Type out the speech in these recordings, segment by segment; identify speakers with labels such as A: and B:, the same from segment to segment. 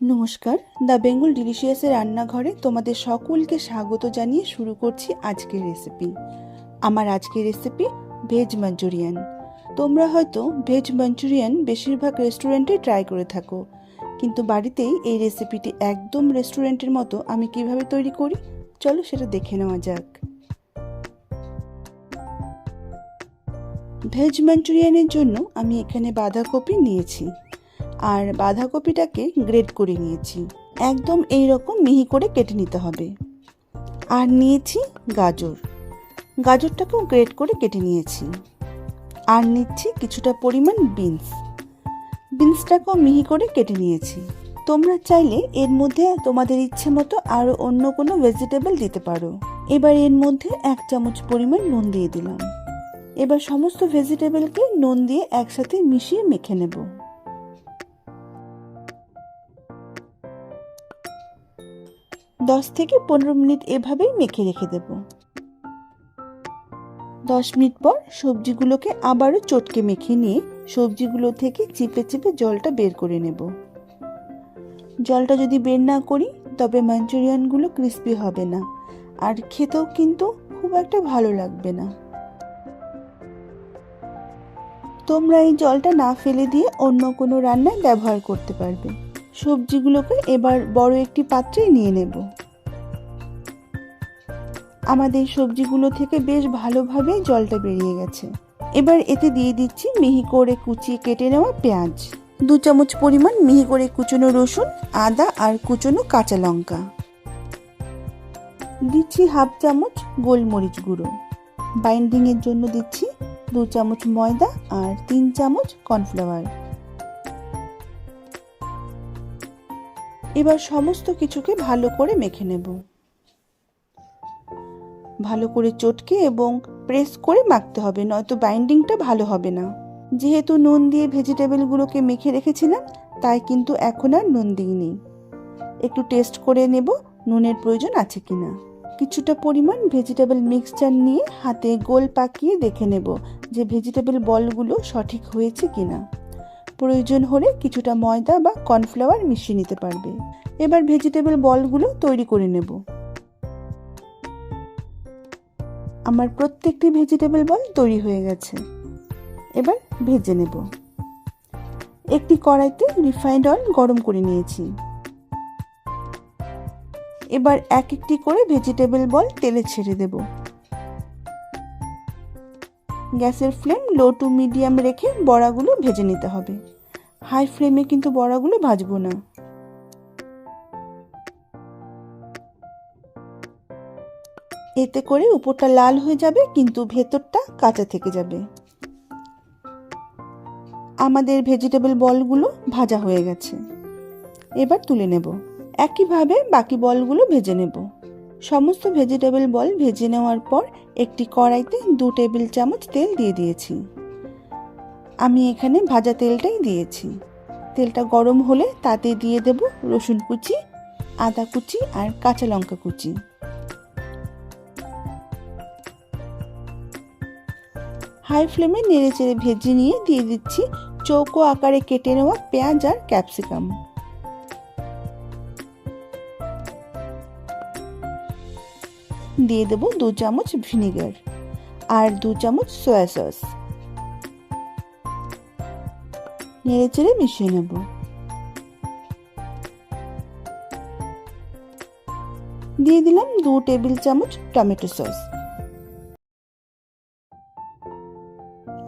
A: নমস্কার, দ্য বেঙ্গল ডিলিশিয়াসের রান্নাঘরে তোমাদের সকলকে স্বাগত জানিয়ে শুরু করছি আজকের রেসিপি। আমার আজকের রেসিপি ভেজ মাঞ্চুরিয়ান। তোমরা হয়তো ভেজ মাঞ্চুরিয়ান বেশিরভাগ রেস্টুরেন্টে ট্রাই করে থাকো, কিন্তু বাড়িতেই এই রেসিপিটি একদম রেস্টুরেন্টের মতো আমি কীভাবে তৈরি করি, চলো সেটা দেখে নেওয়া যাক। ভেজ মাঞ্চুরিয়ানের জন্য আমি এখানে বাঁধাকপি নিয়েছি। আর বাঁধাকপিটাকে গ্রেড করে নিয়েছি। একদম এই রকম মিহি করে কেটে নিতে হবে। আর নিয়েছি গাজর। গাজরটাকেও গ্রেড করে কেটে নিয়েছি। আর নিচ্ছি কিছুটা পরিমাণ বিনস। বিনসটাকেও মিহি করে কেটে নিয়েছি। তোমরা চাইলে এর মধ্যে তোমাদের ইচ্ছে মতো আরও অন্য কোনো ভেজিটেবল দিতে পারো। এবার এর মধ্যে এক চামচ পরিমাণ নুন দিয়ে দিলাম। এবার সমস্ত ভেজিটেবলকে নুন দিয়ে একসাথে মিশিয়ে মেখে নেব। দশ থেকে পনেরো মিনিট এভাবেই মেখে রেখে দেব। দশ মিনিট পর সবজিগুলোকে আবারও চটকে মেখে নিয়ে সবজিগুলো থেকে চিপে চিপে জলটা বের করে নেব। জলটা যদি বের না করি, তবে মাঞ্চুরিয়ানগুলো ক্রিস্পি হবে না আর খেতেও কিন্তু খুব একটা ভালো লাগবে না। তোমরা এই জলটা না ফেলে দিয়ে অন্য কোনো রান্নায় ব্যবহার করতে পারবে। সবজিগুলোকে এবার বড় একটি পাত্রে নিয়ে নেব। আমাদের সবজিগুলো থেকে বেশ ভালোভাবে জলটা বেরিয়ে গেছে। এবার এতে দিয়ে দিচ্ছি মিহি করে কুচিয়ে কেটে নেওয়া পেঁয়াজ। দু চামচ পরিমাণ মিহি করে কুচনো রসুন, আদা আর কুচনো কাঁচা লঙ্কা। দিচ্ছি হাফ চামচ গোলমরিচ গুঁড়ো। বাইন্ডিংয়ের জন্য দিচ্ছি দু চামচ ময়দা আর তিন চামচ কর্নফ্লাওয়ার। এবার সমস্ত কিছুকে ভালো করে মেখে নেব। ভালো করে চটকে এবং প্রেস করে মাখতে হবে, নয়তো বাইন্ডিংটা ভালো হবে না। যেহেতু নুন দিয়ে ভেজিটেবলগুলোকে মেখে রেখেছিলাম, তাই কিন্তু এখন আর নুন দিইনি। একটু টেস্ট করে নেব, নুনের প্রয়োজন আছে কি না কিছুটা পরিমাণ ভেজিটেবল মিক্সচার নিয়ে হাতে গোল পাকিয়ে দেখে নেব যে ভেজিটেবল বলগুলো সঠিক হয়েছে কি না প্রয়োজন হলে কিছুটা ময়দা বা কর্নফ্লাওয়ার মিশিয়ে নিতে পারবে। এবার ভেজিটেবল বলগুলো তৈরি করে নেব। আমার প্রত্যেকটি ভেজিটেবল বল তৈরি হয়ে গেছে। এবার ভেজে নেব। একটি কড়াইতে রিফাইন্ড অয়েল গরম করে নিয়েছি। এবার এক একটি করে ভেজিটেবল বল তেলে ছেড়ে দেব। গ্যাসের ফ্লেম লো টু মিডিয়াম রেখে বড়াগুলো ভেজে নিতে হবে। হাই ফ্লেমে কিন্তু বড়াগুলো ভাজবো না। এতে করে উপরটা লাল হয়ে যাবে, কিন্তু ভেতরটা কাঁচা থেকে যাবে। আমাদের ভেজিটেবল বলগুলো ভাজা হয়ে গেছে। এবার তুলে নেব। একইভাবে বাকি বলগুলো ভেজে নেব। সমস্ত ভেজিটেবল বল ভেজে নেওয়ার পর একটি কড়াইতে দু টেবিল চামচ তেল দিয়ে দিয়েছি। আমি এখানে ভাজা তেলটাই দিয়েছি। তেলটা গরম হলে তাতে দিয়ে দেব রসুন কুচি, আদা কুচি আর কাঁচা লঙ্কা কুচি। হাই ফ্লেমে নেড়ে চেড়ে ভেজে নিয়ে দিয়ে দিচ্ছি চৌকো আকারে কেটে নেওয়া পেঁয়াজ আর ক্যাপসিকাম। দিয়ে দেব দু চামচ ভিনেগার আর দু চামচ সয়া সস। নেড়ে চেড়ে মিশিয়ে নেব। দিয়ে দিলাম দু টেবিল চামচ টমেটো সস।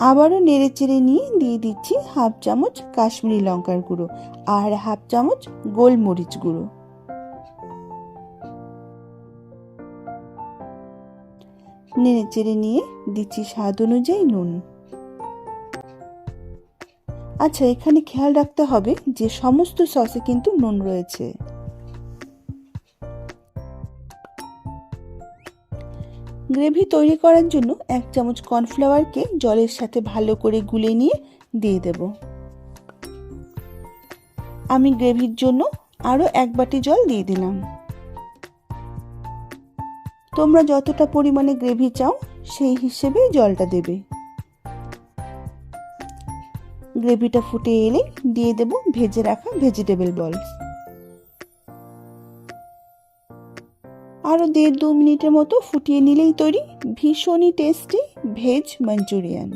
A: আবারও নেড়ে চেড়ে নিয়ে দিয়ে দিচ্ছি হাফ চামচ কাশ্মীরি লঙ্কার গুঁড়ো আর হাফ চামচ গোলমরিচ গুঁড়ো। নেড়ে চেড়ে নিয়ে দিচ্ছি স্বাদ অনুযায়ী নুন। আচ্ছা এখানে খেয়াল রাখতে হবে যে সমস্ত সসে কিন্তু নুন রয়েছে। গ্রেভি তৈরি করার জন্য এক চামচ কর্নফ্লাওয়ারকে জলের সাথে ভালো করে গুলে নিয়ে দিয়ে দেব। আমি গ্রেভির জন্য আরও এক বাটি জল দিয়ে দিলাম। তোমরা যতটা পরিমাণে গ্রেভি চাও, সেই হিসেবে জলটা দেবে। গ্রেভিটা ফুটে এলে দিয়ে দেব ভেজে রাখা ভেজিটেবল বলস। আরও দেড় দু মিনিটের মতো ফুটিয়ে নিলেই তৈরি ভীষণই টেস্টি ভেজ মাঞ্চুরিয়ান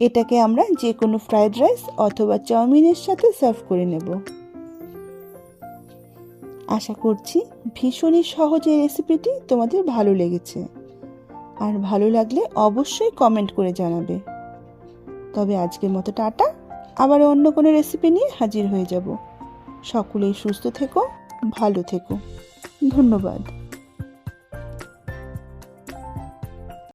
A: এটাকে আমরা যে কোনো ফ্রায়েড রাইস অথবা চাউমিনের সাথে সার্ভ করে নেব। আশা করছি ভীষণই সহজ এই রেসিপিটি তোমাদের ভালো লেগেছে। আর ভালো লাগলে অবশ্যই কমেন্ট করে জানাবে। তবে আজকের মতো টাটা। আবার অন্য কোনো রেসিপি নিয়ে হাজির হয়ে যাব। সকলেই সুস্থ থেকো ভালো থেকো। ধন্যবাদ।